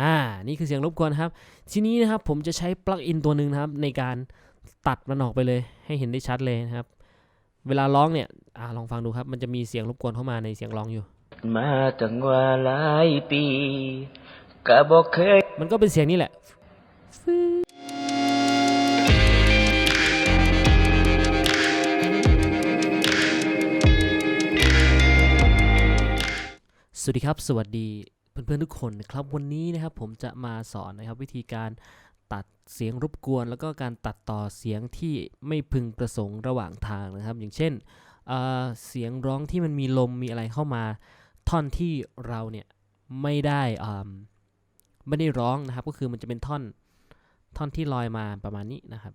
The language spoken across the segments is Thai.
อ่า นี่คือเสียงรบกวนครับ ทีนี้นะครับผมจะใช้ปลั๊กอินตัวหนึ่งนะครับ ในการตัดมันออกไปเลย ให้เห็นได้ชัดเลยนะครับ เวลาร้องเนี่ยอ่าลองฟังดูครับ มันจะมีเสียงรบกวนเข้ามาในเสียงร้องอยู่ มาตั้งว่าหลายปีก็บอกเคย มันก็เป็นเสียงนี้แหละสวัสดีครับ สวัสดี เพื่อนๆทุกคนนะครับวันนี้นะครับผมจะมาสอนนะครับวิธีการตัดเสียงรบกวน แล้วก็การตัดต่อเสียงที่ไม่พึงประสงค์ระหว่างทางนะครับ อย่างเช่นเเสียงร้องที่มันมีลมมีอะไรเข้ามาท่อนที่เราเนี่ยไม่ได้ไม่ได้ร้องนะครับ ก็คือมันจะเป็นท่อนท่อนที่ลอยมาประมาณนี้นะครับ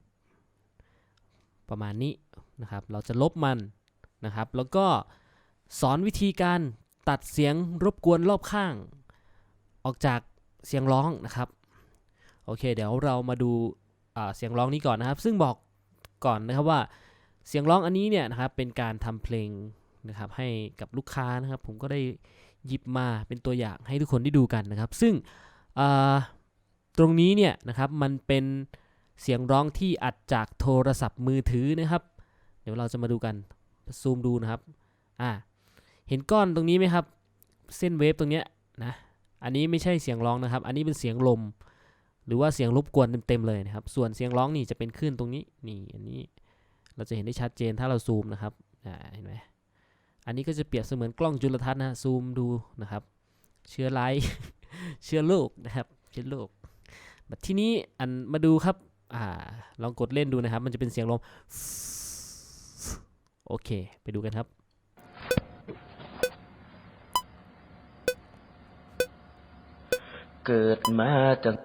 ประมาณนี้นะครับ เราจะลบมันนะครับ แล้วก็สอนวิธีการตัดเสียงรบกวนรอบข้าง ออกจากเสียงร้องนะครับ โอเค เดี๋ยวเรามาดูเสียงร้องนี้ก่อนนะครับ ซึ่งบอกก่อนนะครับว่าเสียงร้องอันนี้เนี่ยนะครับเป็นการทำเพลงนะครับให้กับลูกค้านะครับ ผมก็ได้หยิบมาเป็นตัวอย่างให้ทุกคนได้ดูกันนะครับ ซึ่งตรงนี้เนี่ยนะครับมันเป็นเสียงร้องที่อัดจากโทรศัพท์มือถือนะครับ เดี๋ยวเราจะมาดูกันซูมดูนะครับอ่าเห็นก้อนตรงนี้ไหมครับ เส้นเวฟตรงเนี้ยนะ อันนี้ไม่ใช่เสียงร้องนะครับ อันนี้เป็นเสียงลม หรือว่าเสียงรบกวนเต็มๆเลยนะครับ ส่วนเสียงร้องนี่จะเป็นคลื่นตรงนี้ นี่ อันนี้เราจะเห็นได้ชัดเจนถ้าเราซูมนะครับเห็นไหมอันนี้ก็จะเปรียบเสมือนกล้องจุลทรรศน์นะซูมดูนะครับ เชื้อไลเชื้อโรคนะครับ เชื้อโรคบัดทีนี้อันมาดูครับอ่าลองกดเล่นดูนะครับ มันจะเป็นเสียงลมโอเค ไปดูกันครับ เกิดมาตั้ง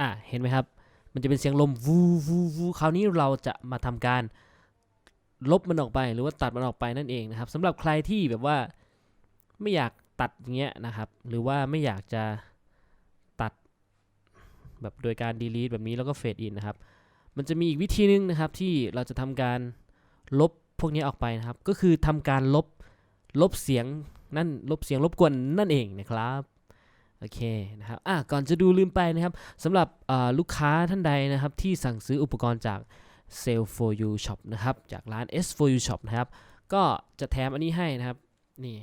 อะเห็นไหมครับ มันจะเป็นเสียงลมวูวูวูคราวนี้เราจะมาทำการลบมันออกไปหรือว่าตัดมันออกไปนั่นเองนะครับสำหรับใครที่แบบว่าไม่อยากตัดอย่างเงี้ยนะครับ หรือว่าไม่อยากจะตัดแบบโดยการ delete แบบนี้แล้วก็ fade in นะครับ มันจะมีอีกวิธีหนึงนะครับที่เราจะทำการลบพวกนี้ออกไปนะครับ ก็คือทำการลบลบเสียงนั่นลบเสียงรบกวนนั่นเองนะครับ โอเคนะครับอะก่อนจะดูลืมไปนะครับสำหรับลูกค้าท่านใดนะครับ ที่สั่งซื้ออุปกรณ์จาก Sale for You Shop นะครับ จากร้าน S for You Shop นะครับ ก็จะแถมอันนี้ให้นะครับ นี่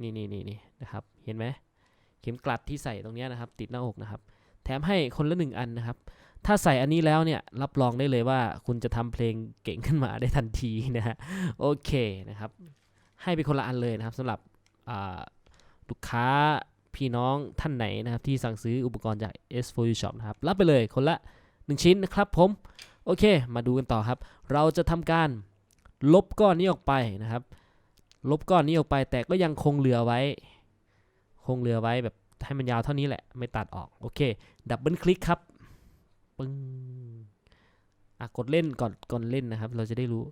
นี่นี่นี่นี่นะครับ เห็นไหมเข็มกลัดที่ใส่ตรงนี้นะครับ ติดหน้าอกนะครับ แถมให้คนละหนึ่งอันนะครับ ถ้าใส่อันนี้แล้วเนี่ย รับรองได้เลยว่าคุณจะทำเพลงเก่งขึ้นมาได้ทันทีนะฮะ โอเคนะครับ ให้ไปคนละอันเลยนะครับสำหรับลูกค้า พี่น้องท่านไหนนะครับที่สั่งซื้ออุปกรณ์จาก S4U Shop นะครับรับไปเลยคนละ 1 ชิ้นนะครับผม โอเค มาดูกันต่อครับ เราจะทำการลบก้อนนี้ออกไปนะครับ ลบก้อนนี้ออกไปแต่ก็ยังคงเหลือไว้ คงเหลือไว้แบบให้มันยาวเท่านี้แหละ ไม่ตัดออก โอเค ดับเบิลคลิกครับปึ้งอะกดเล่นก่อนก่อนเล่นนะครับ เราจะได้รู้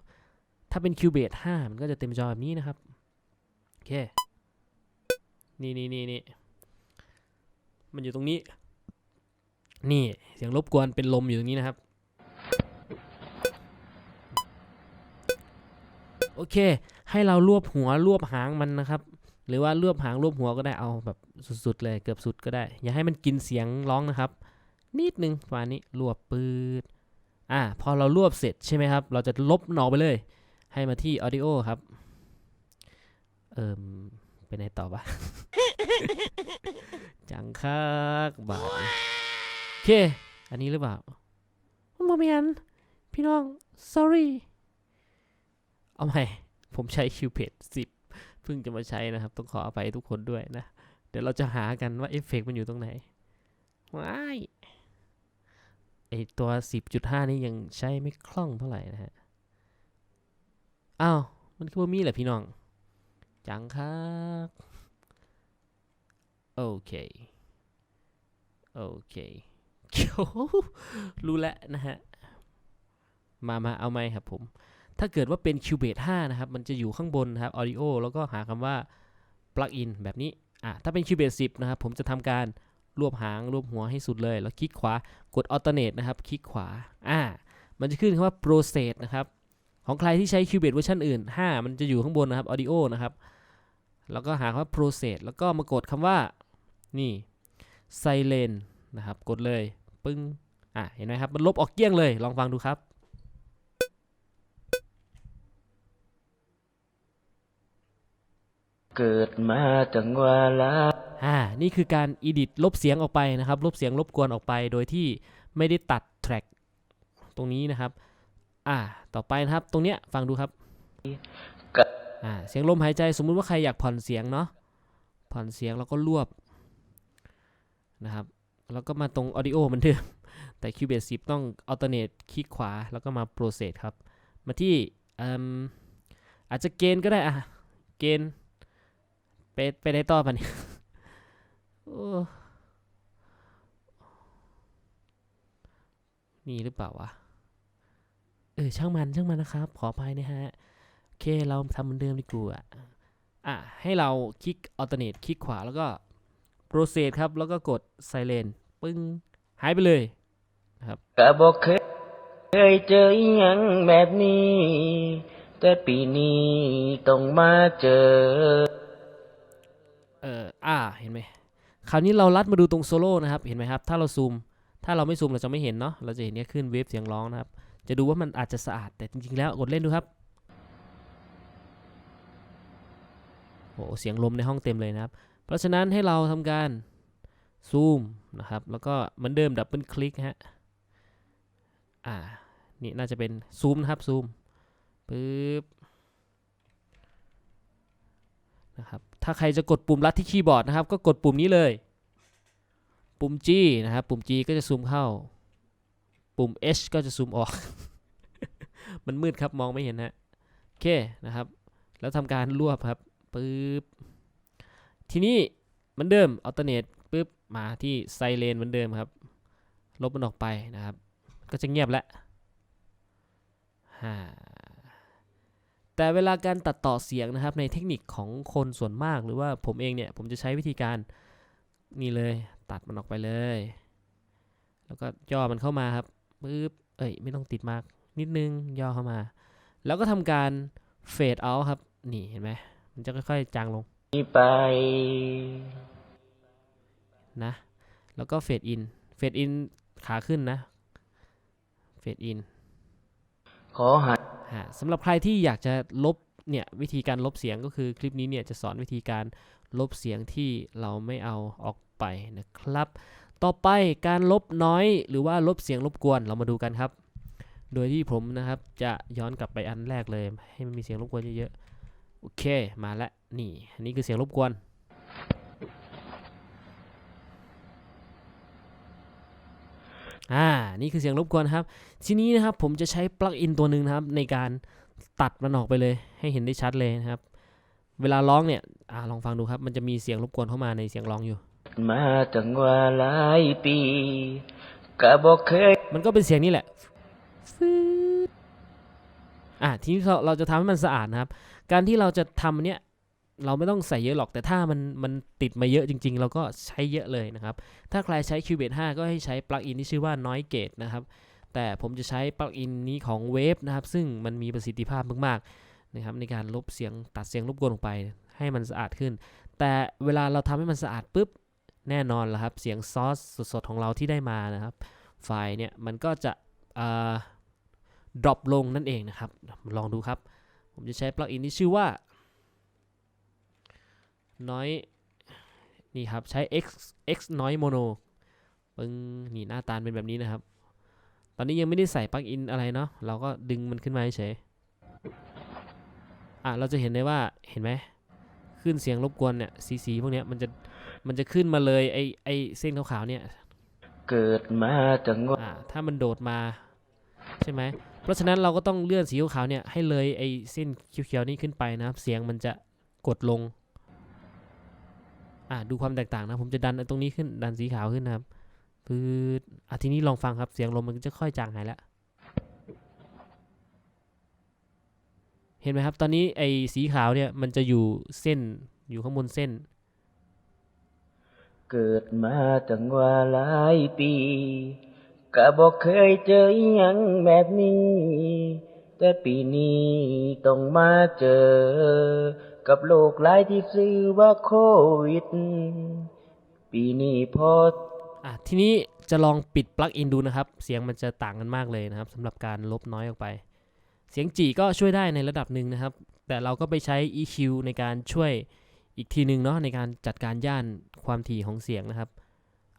ถ้าเป็น Cubase 5 มันก็จะเต็มจอแบบนี้นะครับ โอเค นี่นี่นี่นี่ มันอยู่ตรงนี้ นี่เสียงรบกวนเป็นลมอยู่ตรงนี้นะครับ โอเค ให้เรารวบหัวรวบหางมันนะครับ หรือว่ารวบหางรวบหัวก็ได้เอาแบบสุดๆเลยเกือบสุดก็ได้ อย่าให้มันกินเสียงร้องนะครับ นิดนึงประมาณนี้รวบปืดอ่าพอเรารวบเสร็จใช่ไหมครับ เราจะลบมันออไปเลย ให้มาที่ audio ครับ เอิม ไปไหนต่อปะจังคักบาทโอเค อันนี้หรือเปล่าโมเมนพี่น้อง sorry เอาใหม่ ผมใช้ Cupid 10เพิ่งจะมาใช้นะครับ ต้องขออภัยทุกคนด้วยนะ เดี๋ยวเราจะหากันว่าเอฟเฟกต์มันอยู่ตรงไหนว้ายไอตัว 10.5 นี่ยังใช้ไม่คล่องเท่าไหร่นะฮะ อ้าว มันคือว่ามีแหละพี่น้อง จังคักโอเคโอเครู้แล้วนะฮะ มามาเอาไหมครับผม ถ้าเกิดว่าเป็น Cubase 5 นะครับ มันจะอยู่ข้างบนนะครับ Audio แล้วก็หาคำว่า Plugin แบบนี้อะถ้าเป็น Cubase 10 นะครับ ผมจะทำการรวบหางรวบหัวให้สุดเลย แล้วคลิกขวากด Alternate นะครับ คลิกขวาอ่ามันจะขึ้นคำว่า Process นะครับ ของใครที่ใช้ Cubase เวอร์ชันอื่น 5 มันจะอยู่ข้างบนนะครับ Audio นะครับ แล้วก็หาคำว่า process แล้วก็มากดคำว่า นี่ไซเลนนะครับ กดเลย ปึ้ง อะ เห็นไหมครับ มันลบออกเกลี้ยงเลย ลองฟังดูครับ เกิดมาจังว่าลาอ่า นี่คือการ edit ลบเสียงออกไปนะครับ ลบเสียงรบกวนออกไป โดยที่ไม่ได้ตัดแทร็กตรงนี้นะครับ อ่า ต่อไปนะครับ ตรงเนี้ย ฟังดูครับกะ อ่าเสียงลมหายใจสมมุติว่าใครอยากผ่อนเสียงเนาะผ่อนเสียงแล้วก็รวบนะครับ แล้วก็มาตรง audio เหมือนเดิมแต่ Cubase 10 ต้อง alternate คลิกขวาแล้วก็มา process ครับ มาที่อืมอาจจะเกณฑ์ก็ได้อะเกณฑ์ไปไปได้ต่อปะเนี่ยนี่หรือเปล่าวะ เออช่างมันช่างมันนะครับ ขออภัยนะฮะ เคเราทำเหมือนเดิมดีกว่าอะให้เราคลิก alternate คลิกขวาแล้วก็ process ครับ แล้วก็กด silent ปึ้ง หายไปเลยกะบอกเคยเคยเจออีหยังแบบนี้ แต่ปีนี้ต้องมาเจอ เอออ่าเห็นไหมคราวนี้เราลัดมาดูตรงโซโล่นะครับ เห็นไหมครับ ถ้าเราซูม ถ้าเราไม่ซูมเราจะไม่เห็นเนาะเราจะเห็นเนี่ยขึ้นเวฟเสียงร้องนะครับ จะดูว่ามันอาจจะสะอาดแต่จริงๆแล้วกดเล่นดูครับ โหเสียงลมในห้องเต็มเลยนะครับ เพราะฉะนั้นให้เราทำการซูมนะครับ แล้วก็เหมือนเดิมดับเบิลคลิกฮะ อ่า นี่น่าจะเป็นซูมนะครับซูมปึ๊บนะครับ ถ้าใครจะกดปุ่มลัดที่คีย์บอร์ดนะครับ ก็กดปุ่มนี้เลย ปุ่ม G นะครับ ปุ่ม G ก็จะซูมเข้า ปุ่ม H ก็จะซูมออก มันมืดครับมองไม่เห็นฮะ โอเคนะครับ แล้วทำการรวบครับ ปึ๊บ ทีนี้เหมือนเดิม alternate ปึ๊บ มาที่ silent เหมือนเดิมครับ ลบมันออกไปนะครับ ก็จะเงียบแล้วแต่เวลาการตัดต่อเสียงนะครับในเทคนิคของคนส่วนมากหรือว่าผมเองเนี่ย ผมจะใช้วิธีการนี่เลย ตัดมันออกไปเลย แล้วก็ย่อมันเข้ามาครับปึ๊บเอ้ยไม่ต้องติดมากนิดนึงย่อเข้ามา แล้วก็ทำการเฟดเอาครับ นี่เห็นไหม มันจะค่อยๆจางลงไป นะ แล้วก็เฟดอิน เฟดอินขาขึ้นนะ เฟดอิน ขอหัดฮะสำหรับใครที่อยากจะลบเนี่ยวิธีการลบเสียงก็คือคลิปนี้เนี่ยจะสอนวิธีการลบเสียงที่เราไม่เอาออกไปนะครับ ต่อไปการลบน้อยหรือว่าลบเสียงรบกวนเรามาดูกันครับ โดยที่ผมนะครับจะย้อนกลับไปอันแรกเลย ให้มันมีเสียงรบกวนเยอะๆ โอเค มาแล้ว นี่ อันนี้คือเสียงรบกวน อ่า นี่คือเสียงรบกวนครับ ทีนี้นะครับผมจะใช้ปลั๊กอินตัวหนึ่งนะครับ ในการตัดมันออกไปเลย ให้เห็นได้ชัดเลยนะครับ เวลาร้องเนี่ยอาลองฟังดูครับ มันจะมีเสียงรบกวนเข้ามาในเสียงร้องอยู่ มาจังว่าหลายปีกะบอกเคย มันก็เป็นเสียงนี้แหละฟืดอะทีนี้เราเราจะทำให้มันสะอาดนะครับ การที่เราจะทำอันเนี้ยเราไม่ต้องใส่เยอะหรอกแต่ถ้ามันมันติดมาเยอะจริง ๆ เราก็ใช้เยอะเลยนะครับ ถ้าใครใช้ Cubase 5 ก็ให้ใช้ปลั๊กอินที่ชื่อว่า Noise Gate นะครับ แต่ผมจะใช้ปลั๊กอินนี้ของ Wave นะครับ ซึ่งมันมีประสิทธิภาพมากๆนะครับในการลบเสียงตัดเสียงรบกวนออกไปให้มันสะอาดขึ้น แต่เวลาเราทำให้มันสะอาดปุ๊บแน่นอนละครับ เสียงซอสสดๆของเราที่ได้มานะครับ ไฟล์เนี่ยมันก็จะดรอปลงนั่นเองนะครับ ลองดูครับ ผมจะใช้ปลั๊กอินที่ชื่อว่า Noise นี่ครับ ใช้ X X Noise Mono ปึ้งนี่หน้าตาเป็นแบบนี้นะครับ ตอนนี้ยังไม่ได้ใส่ปลั๊กอินอะไรเนาะเราก็ดึงมันขึ้นมาเฉยอะเราจะเห็นได้ว่าเห็นไหมขึ้นเสียงรบกวนเนี่ยสีสีพวกเนี้ยมันจะมันจะขึ้นมาเลยไอไอเส้นขาวๆเนี่ย เกิดมาจังว่าอ่าถ้ามันโดดมา ใช่ไหม เพราะฉะนั้นเราก็ต้องเลื่อนสีขาวเนี่ยให้เลยไอ้เส้นเขียวๆนี้ขึ้นไปนะครับเสียงมันจะกดลงอ่าดูความแตกต่างนะผมจะดันตรงนี้ขึ้นดันสีขาวขึ้นนะครับปืดอะทีนี้ลองฟังครับเสียงลมมันจะค่อยจางหายแล้วเห็นไหมครับ ตอนนี้ไอ้สีขาวเนี่ยมันจะอยู่เส้นอยู่ข้างบนเส้น เกิดมาจังว่าหลายปี กะบอกเคยเจออีหยังแบบนี้ แต่ปีนี้ต้องมาเจอ กับโรคร้ายที่ชื่อว่าโควิดปีปีนี้พออะทีนี้จะลองปิดปลั๊กอินดูนะครับ เสียงมันจะต่างกันมากเลยนะครับสำหรับการลบน้อยออกไป เสียงจีก็ช่วยได้ในระดับหนึ่งนะครับ แต่เราก็ไปใช้ EQ ในการช่วยอีกทีหนึ่งเนาะในการจัดการย่านความถี่ของเสียงนะครับ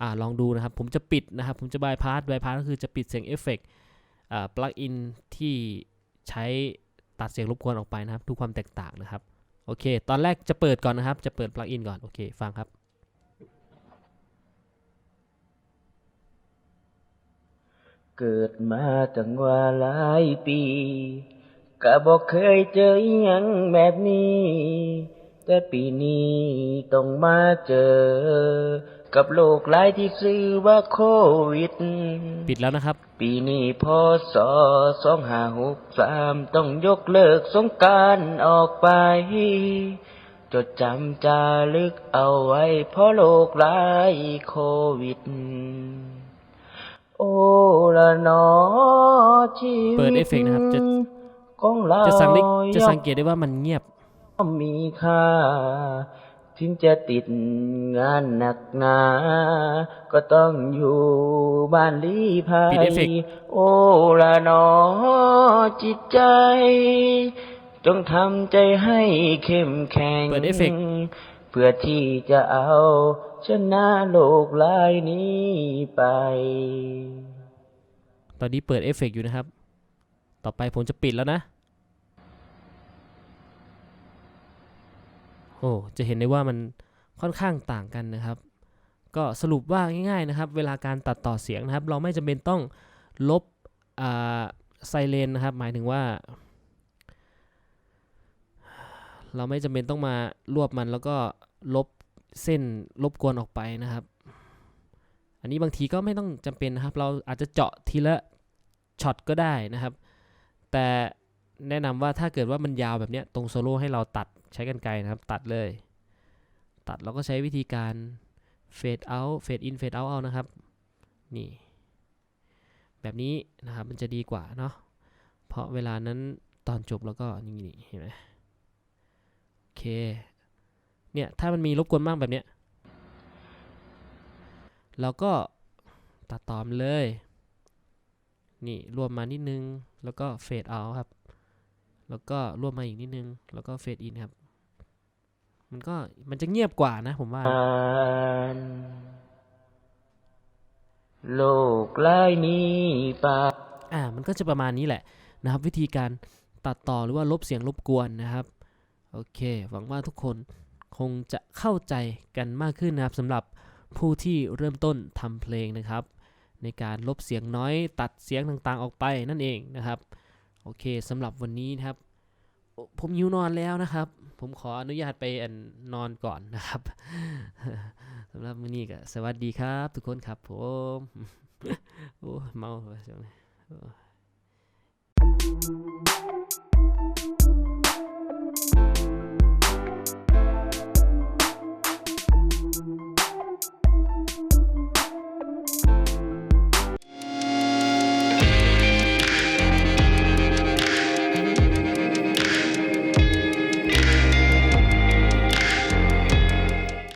อ่าลองดูนะครับ ผมจะปิดนะครับ ผมจะบายพาสบายพาสก็คือจะปิดเสียงเอฟเฟกต์อ่าปลั๊กอินที่ใช้ตัดเสียงรบกวนออกไปนะครับ ดูความแตกต่างนะครับ โอเค ตอนแรกจะเปิดก่อนนะครับ จะเปิดปลั๊กอินก่อน โอเค ฟังครับเกิดมาตั้งว่าหลายปีก็บอกเคยเจออหยังแบบนี้ แต่ปีนี้ต้องมาเจอ กับโรคหลายที่ชื่อว่าโควิด ปิดแล้วนะครับ ปีนี้พศสองห้าหกสามต้องยกเลิกสงกรารออกไป จดจำจารึกเอาไว้เพราะโรคร้ายโควิด โอ้ละหนอชีวิตเปิดเอฟเฟกต์นะครับ จะของเราจะสังเกตจะย่อมสังเกตได้ว่ามันเงียบ มีค่า ถึงจะติดงานหนักหนา ก็ต้องอยู่บ้านลีภัปิดเอฟเฟกต์ยโอ้ละหนอจิตใจจงทำใจให้เข้มแข็งเปิดเอฟเฟกต์ เพื่อที่จะเอาชนะโลกลายนี้ไป ตอนนี้เปิดเอฟเฟกต์อยู่นะครับ ต่อไปผมจะปิดแล้วนะ โอ้จะเห็นได้ว่ามันค่อนข้างต่างกันนะครับ ก็สรุปว่าง่ายๆนะครับ เวลาการตัดต่อเสียงนะครับ เราไม่จำเป็นต้องลบไซเลนนะครับ หมายถึงว่า เราไม่จำเป็นต้องมารวบมันแล้วก็ลบเส้นรบกวนออกไปนะครับ อันนี้บางทีก็ไม่ต้องจำเป็นนะครับ เราอาจจะเจาะทีละช็อตก็ได้นะครับ แต่แนะนำว่าถ้าเกิดว่ามันยาวแบบนี้ตรงโซโล่ให้เราตัด ใช้กันไกรนะครับ ตัดเลย ตัดแล้วก็ใช้วิธีการเฟดเอาเฟดอินเฟดเอาเอานะครับ นี่ แบบนี้นะครับมันจะดีกว่าเนาะเพราะเวลานั้นตอนจบแล้วก็นี่นี่เห็นไหมโอเค เนี่ย ถ้ามันมีรบกวนมากแบบเนี้ยเราก็ตัดตอมเลย นี่รวมมานิดนึง แล้วก็เฟดเอาครับ แล้วก็รวมมาอีกนิดนึง แล้วก็เฟดอินครับ มันก็มันจะเงียบกว่านะผมว่าานโลกลายนี้ไปอ่า มันก็จะประมาณนี้แหละนะครับ วิธีการตัดต่อหรือว่าลบเสียงรบกวนนะครับ โอเค หวังว่าทุกคนคงจะเข้าใจกันมากขึ้นนะครับสำหรับผู้ที่เริ่มต้นทำเพลงนะครับ ในการลบเสียงน้อยตัดเสียงต่างๆออกไปนั่นเองนะครับ โอเคสำหรับวันนี้นะครับ ผมหิวนอนแล้วนะครับ ผมขออนุญาตไปอนอนก่อนนะครับสำหรับวันนี้ก็สวัสดีครับ ทุกคนครับผมโอ้เมาเลยช่วงนี้